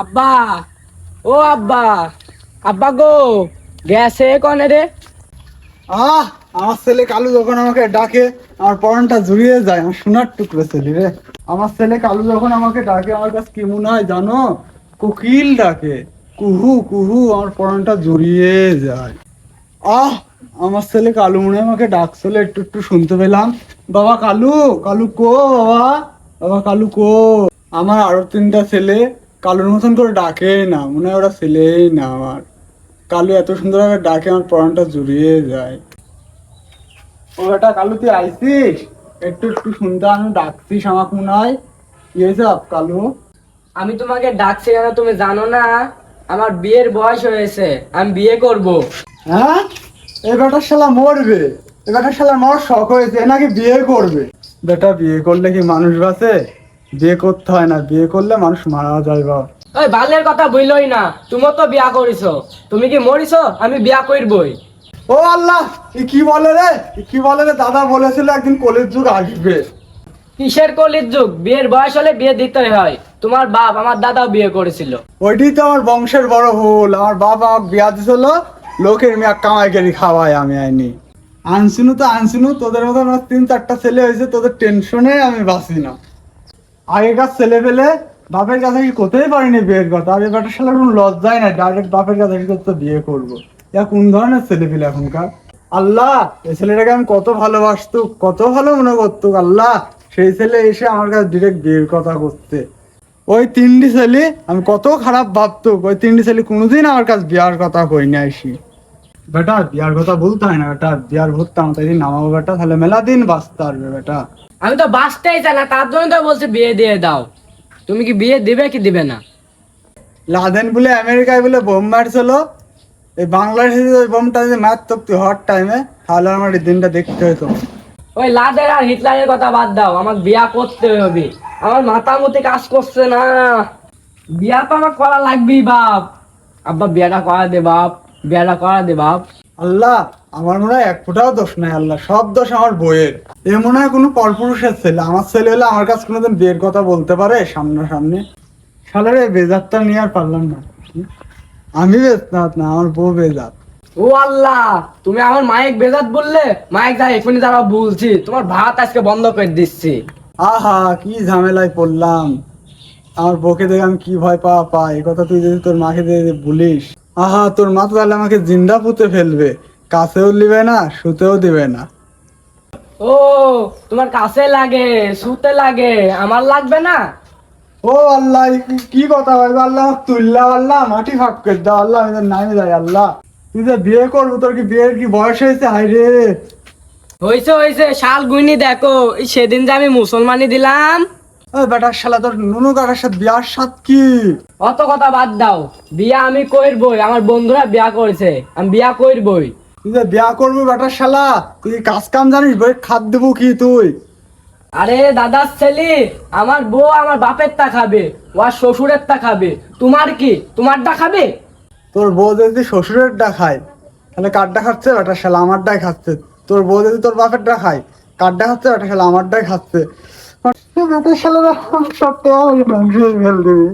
আব্বা, ও আব্বা আব্বা গো, গেছে কনে রে? আহ, আমার ছেলে কালু যখন আমাকে ডাকে, আমার পরনটা জুড়িয়ে যায়, আমার সোনার টুকরো ছেলে রে। আমার ছেলে কালু যখন আমাকে ডাকে, আমার কাছে কি মনে হয় জানো? কোকিল ডাকে। কুহু কুহু, আমার পরনটা জুড়িয়ে যায়। আহ, আমার ছেলে কালু মনে আমাকে ডাকছিল একটু একটু শুনতে পেলাম। বাবা কালু কালু কো, বাবা? বাবা কালু কো? আমার আরও তিনটা ছেলে কালুর মতন করে ডাকে না মনে হয় ওরা ছেলেই না আমার। কালু এত সুন্দরভাবে ডাকে আমার প্রাণটা জুড়িয়ে যায়। ও বেটা কালু তুই আইসিস? একটু একটু শুনতে আমি ডাকছিস আমাকে মনে হয়। কি হয়েছে কালু? আমি তোমাকে ডাকছি কেন তুমি জানো না? আমার বিয়ের বয়স হয়েছে আমি বিয়ে করব। হ্যাঁ? বেটার শালা মরবে। বেটার শালা মর শখ হয়েছে নাকি বিয়ে করবে। বেটা বিয়ে করলে কি মানুষ বাঁচে? বিয়ে করতে হয় না বিয়ে করলে মানুষ মারা যায় বা ওই বালের কথা বইলই না তুমিও তো বিয়া করিছো। তুমি কি মরিছো? আমি বিয়া করবই। ও আল্লাহ কি বলে রে? কি বলে রে? দাদা বলেছিল একদিন কলের যুগ আসবে। কিসের কলির যুগ? বিয়ের বয়স হলে বিয়ে দিতে হয়। তোমার বাপ আমার দাদাও বিয়ে করেছিল। ওইটাই তো আমার বংশের বড় ভুল। আমার বাবা আমাকে বিয়া দিছিল লোকের মেয়া কামাই গেড়ি খাওয়াই আমি আইনি। আনসিনু তো আনসিনু তোদের মতো আমার তিন চারটা ছেলে হয়েছে তোদের টেনশনে আমি বাঁচি না। আগেকার ছেলে পেলে বাপের কাছে করতেই পারিনি বিয়ের কথা। আর এবার সালে কোনো লজ্জাই নাই ডাইরেক্ট বাপের কাছে করতে বিয়ে করব। ইয়া কোন ধরনের ছেলে পেলে এখনকার? আল্লাহ, এই ছেলেটাকে আমি কত ভালোবাসতো কত ভালো মনে করতো আল্লাহ, সেই ছেলে এসে আমার কাছে ডিরেক্ট বিয়ের কথা করতে। ওই তিনটি ছেলে আমি কত খারাপ ভাবতো ওই তিনটি ছেলে কোনোদিন আমার কাছে বিয়ার কথা কই না আসি বেটা বিয়ার কথা বলতে হয় না বেটা। বিয়ার ভরতাম তাই নামাবো বেটা তাহলে মেলা দিন বাঁচতে পারবে বেটা। আমি তো বাঁচতেই চাই না তার জন্য তো বলছি বিয়ে দিয়ে দাও। তুমি কি বিয়ে দিবে কি দিবে না? লাদেন বলে আমেরিকায় বলে বোম মারছিল। এই বাংলাদেশে ওই বোমটা যদি মারত হট টাইমে তাহলে আমার এই দিনটা দেখতে হতো ওই লাদের আর হিটলারের কথা বাদ দাও আমার বিয়া করতে হবে। আমার মাথা মতে কাজ করছে না। বিয়া তো আমার করা লাগবেই বাপ। আব্বা বিয়াটা করা দে বাপ। বিয়াটা করা দে বাপ। আল্লাহ আমার মনে হয় এক ফোঁটাও দোষ নাই আল্লাহ সব দোষ আমার বইয়ের। এ মনে হয় কোনো পরপুরুষের ছেলে। আমার ছেলে হলে আমার কাছে কোনোদিন বিয়ের কথা বলতে পারে সামনাসামনি শালার এই বেজাতটা নিয়ে আর পারলাম না। আমি বেজাত না আমার বউ বেজাত। ও আল্লাহ তুমি আমার মায়ের বেজাত বললে? মায়ের যা এখনই যারা বলছি তোমার ভাত আজকে বন্ধ করে দিচ্ছি। আহা কি ঝামেলায় পড়লাম। আমার বউকে দেখে আমি কি ভয় পাওয়া পাই। কথা তুই যদি তোর মাকে দিয়ে বলিস। আহা তোর মা তো তাহলে আমাকে জিন্দা পুঁতে ফেলবে। কাছেও দিবে না শুতেও দিবে না। ও তোমার কাছে লাগে শুতে লাগে আমার লাগবে না? ও আল্লাহ কি- কথা বলব আল্লাহ তুললা আল্লাহ মাটি ফাঁক করে দাও আল্লাহ আমি নামে যাই আল্লাহ। তুই যে বিয়ে করব তোর কি বিয়ের কি বয়স হয়েছে? হাই রে। হয়েছে হয়েছে শাল গুইনি দেখো এই সেদিন যে আমি মুসলমানি দিলাম। ওই বেটার শালা তোর নুনু কাকার সাথে বিয়ার সাথ কি? অত কথা বাদ দাও। বিয়া আমি করবই আমার বন্ধুরা বিয়া করেছে আমি বিয়া করবই। তুই যে বিয়া করবি বেটার শালা তুই কাজ কাম জানিস? বই খাদ দেবো কি তুই? আরে দাদার ছেলে আমার বউ আমার বাপের তা খাবে ও আর শ্বশুরের তা খাবে। তোমার কি? তোমার তোমারটা খাবে? তোর বউ যদি শ্বশুরের ডা খায় তাহলে কারটা খাচ্ছে বেটার শালা আমারটাই খাচ্ছে। তোর বউ যদি তোর বাপের ডা খায় কারটা খাচ্ছে বেটার শালা আমারটাই খাচ্ছে। বেটার শালা সব মাংস ফেল দিবি।